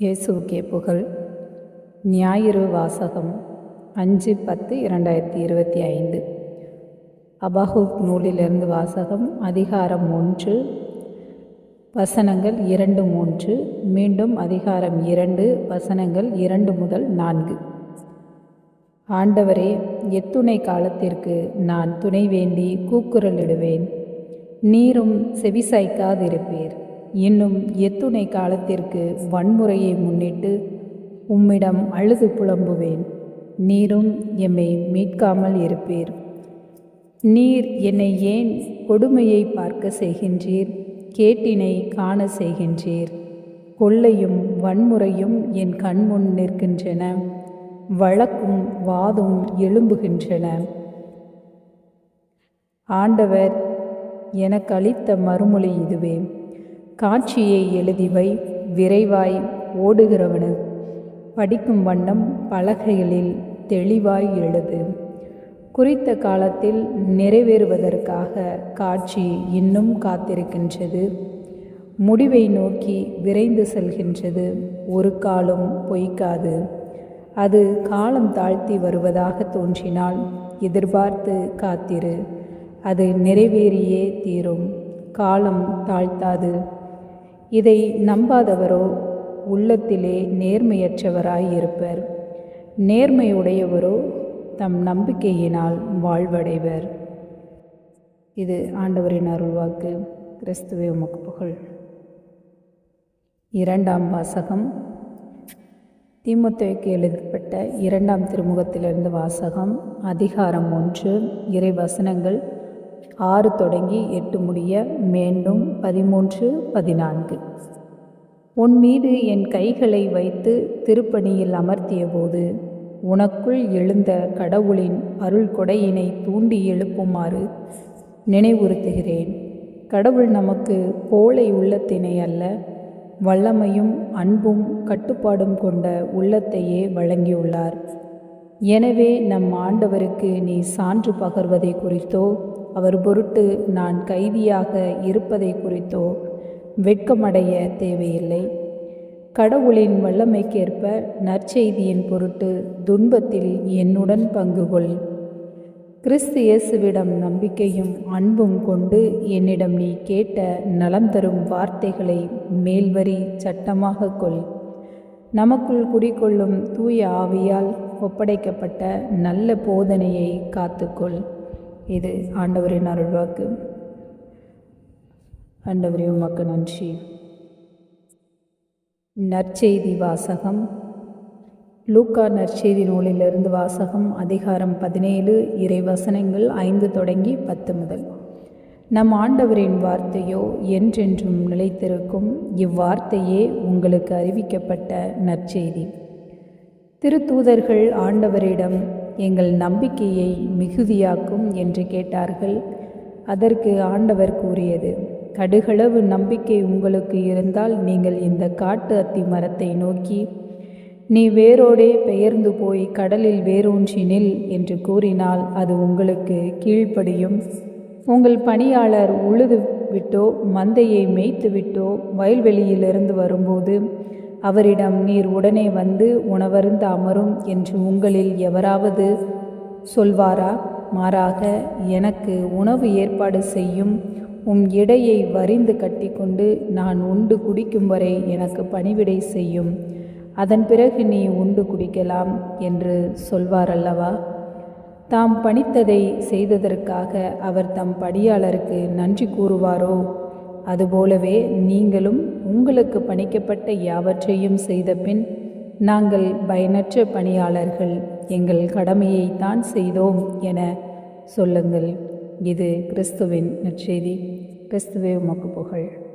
இயேசுக்கே புகழ். ஞாயிறு வாசகம் அஞ்சு பத்து இரண்டாயிரத்தி இருபத்தி ஐந்து. அபஹூப் நூலிலிருந்து வாசகம் அதிகாரம் ஒன்று. வசனங்கள் இரண்டு மூன்று மீண்டும் அதிகாரம் இரண்டு வசனங்கள் இரண்டு முதல் நான்கு. ஆண்டவரே எத்துணை காலத்திற்கு நான் துணை வேண்டி கூக்குரலிடுவேன். நீரும் செவிசாய்க்காதிருப்பீர். இன்னும் எத்துணை காலத்திற்கு வன்முறையை முன்னிட்டு உம்மிடம் அழுது புலம்புவேன். நீரும் எம்மை மீட்காமல் இருப்பீர். நீர் என்னை ஏன் கொடுமையை பார்க்க செய்கின்றீர்? கேட்டினை காண செய்கின்றீர். கொள்ளையும் வன்முறையும் என் கண்முன் நிற்கின்றன. வழக்கும் வாதும் எழும்புகின்றன. ஆண்டவர் எனக்கு அளித்த மறுமொழி இதுவே. காட்சியை எழுதிவை விரைவாய் ஓடுகிறவனு. படிக்கும் வண்ணம் பலகைகளில் தெளிவாய் எழுது. குறித்த காலத்தில் நிறைவேறுவதற்காக காட்சி இன்னும் காத்திருக்கின்றது. முடிவை நோக்கி விரைந்து செல்கின்றது. ஒரு காலம் பொய்க்காது. அது காலம் தாழ்த்தி வருவதாக தோன்றினால் எதிர்பார்த்து காத்திரு. அது நிறைவேறியே தீரும். காலம் தாழ்த்தாது. இதை நம்பாதவரோ உள்ளத்திலே நேர்மையற்றவராயிருப்பர். நேர்மையுடையவரோ தம் நம்பிக்கையினால் வாழ்வடைவர். இது ஆண்டவரின் அருள்வாக்கு. கிறிஸ்துவே உமக்கு புகழ். இரண்டாம் வாசகம். திமுத்தவைக்கு எழுதப்பட்ட இரண்டாம் திருமுகத்திலிருந்து வாசகம் அதிகாரம் ஒன்று இறை வசனங்கள் ஆறு தொடங்கி எட்டு முடிய மீண்டும் பதிமூன்று பதினான்கு. உன் மீது என் கைகளை வைத்து திருப்பணியில் அமர்த்திய போது உனக்குள் எழுந்த கடவுளின் அருள் கொடையினை தூண்டி எழுப்புமாறு நினைவுறுத்துகிறேன். கடவுள் நமக்கு கோழை உள்ளத்தினை அல்ல வல்லமையும் அன்பும் கட்டுப்பாடும் கொண்ட உள்ளத்தையே வழங்கியுள்ளார். எனவே நம் ஆண்டவருக்கு நீ சான்று பகர்வதை குறித்தோ அவர் பொருட்டு நான் கைதியாக இருப்பதை குறித்தோ வெட்கமடைய தேவையில்லை. கடவுளின் வல்லமைக்கேற்ப நற்செய்தியின் பொருட்டு துன்பத்தில் என்னுடன் பங்கு கொள். கிறிஸ்து இயேசுவிடம் நம்பிக்கையும் அன்பும் கொண்டு என்னிடம் நீ கேட்ட நலம் தரும் வார்த்தைகளை மேல்வரி சட்டமாக கொள். நமக்குள் குடிக்கொள்ளும் தூய ஆவியால் ஒப்படைக்கப்பட்ட நல்ல போதனையை காத்துக்கொள் இது ஆண்டவரின் அருள்வாக்கு. ஆண்டவரே உமக்கு நன்றி. நற்செய்தி வாசகம். லூக்கா நற்செய்தி நூலிலிருந்து வாசகம் அதிகாரம் பதினேழு இறை வசனங்கள் ஐந்து தொடங்கி பத்து முதல். நம் ஆண்டவரின் வார்த்தையோ என்றென்றும் நிலைத்திருக்கும் இவ்வார்த்தையே உங்களுக்கு அறிவிக்கப்பட்ட நற்செய்தி. திருத்தூதர்கள் ஆண்டவரிடம் எங்கள் நம்பிக்கையை மிகுதியாக்கும் என்று கேட்டார்கள். அதற்கு ஆண்டவர் கூறியது கடுகளவு நம்பிக்கை உங்களுக்கு இருந்தால் நீங்கள் இந்த காட்டு அத்தி மரத்தை நோக்கி நீ வேரோடே பெயர்ந்து போய் கடலில் வேரூன்றி நில் என்று கூறினால் அது உங்களுக்கு கீழ்ப்படியும். உங்கள் பணியாளர் உழுது விட்டோ மந்தையை மேய்த்து விட்டோ வயல்வெளியிலிருந்து வரும்போது அவரிடம் நீர் உடனே வந்து உணவருந்து அமரும் என்று உங்களில் எவராவது சொல்வாரா? மாறாக எனக்கு உணவு ஏற்பாடு செய்யும் உம் இடையை வரிந்து கட்டிக்கொண்டு நான் உண்டு குடிக்கும் வரை எனக்கு பணிவிடை செய்யும். அதன் பிறகு நீ உண்டு குடிக்கலாம் என்று சொல்வாரல்லவா? தாம் பணித்ததை செய்ததற்காக அவர் தம் படியாளருக்கு நன்றி கூறுவாரோ? அதுபோலவே நீங்களும் உங்களுக்கு பணிக்கப்பட்ட யாவற்றையும் செய்த பின் நாங்கள் பயனற்ற பணியாளர்கள் எங்கள் கடமையைத்தான் செய்தோம் என சொல்லுங்கள். இது கிறிஸ்துவின் நற்செய்தி. கிறிஸ்துவே உமக்கு புகழ்.